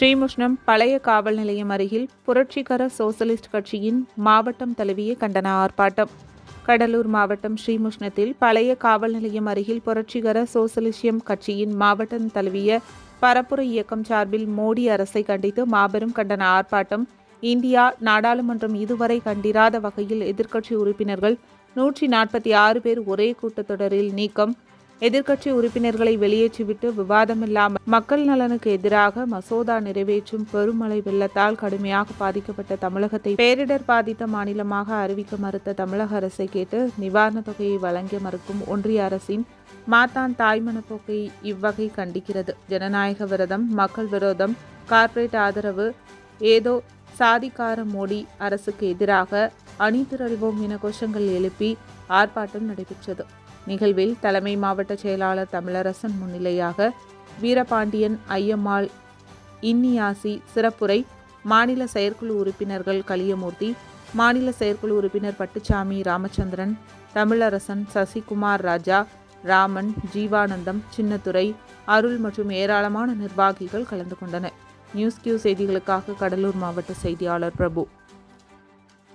ஸ்ரீமுஷ்ணம் பழைய காவல் நிலையம் அருகில் புரட்சிகர சோசலிஸ்ட் கட்சியின் மாவட்டம் தழுவிய கண்டன ஆர்ப்பாட்டம். கடலூர் மாவட்டம் ஸ்ரீமுஷ்ணத்தில் பழைய காவல் நிலையம் அருகில் புரட்சிகர சோசலிசியம் கட்சியின் மாவட்டம் தழுவிய பரப்புரை இயக்கம் சார்பில் மோடி அரசை கண்டித்து மாபெரும் கண்டன ஆர்ப்பாட்டம். இந்தியா நாடாளுமன்றம் இதுவரை கண்டிராத வகையில் எதிர்க்கட்சி உறுப்பினர்கள் நூற்றி நாற்பத்தி ஆறு பேர் ஒரே கூட்டத்தொடரில் நீக்கம். எதிர்க்கட்சி உறுப்பினர்களை வெளியேற்றிவிட்டு விவாதமில்லாமல் மக்கள் நலனுக்கு எதிராக மசோதா நிறைவேற்றும் பெருமழை வெள்ளத்தால் கடுமையாக பாதிக்கப்பட்ட தமிழகத்தை பேரிடர் பாதித்த மாநிலமாக அறிவிக்க மறுத்த தமிழக அரசை கேட்டு நிவாரணத் தொகையை வழங்க மறுக்கும் ஒன்றிய அரசின் மாத்தான் தாய்மன போக்கை இவ்வகை கண்டிக்கிறது. ஜனநாயக விரதம் மக்கள் விரோதம் கார்ப்பரேட் ஆதரவு ஏதோ சாதிக்கார மோடி அரசுக்கு எதிராக அணி திரள்வோம் என கோஷங்கள் எழுப்பி ஆர்ப்பாட்டம் நடைபெற்றது. நிகழ்வில் தலைமை மாவட்ட செயலாளர் தமிழரசன் முன்னிலையாக வீரபாண்டியன் ஐயம்மாள் இன்னியாசி சிறப்புரை மாநில செயற்குழு உறுப்பினர்கள் கலியமூர்த்தி மாநில செயற்குழு உறுப்பினர் பட்டுச்சாமி ராமச்சந்திரன் தமிழரசன் சசிகுமார் ராஜா ராமன் ஜீவானந்தம் சின்னத்துறை அருள் மற்றும் ஏராளமான நிர்வாகிகள் கலந்து கொண்டனர். நியூஸ் கியூ செய்திகளுக்காக கடலூர் மாவட்ட செய்தியாளர் பிரபு.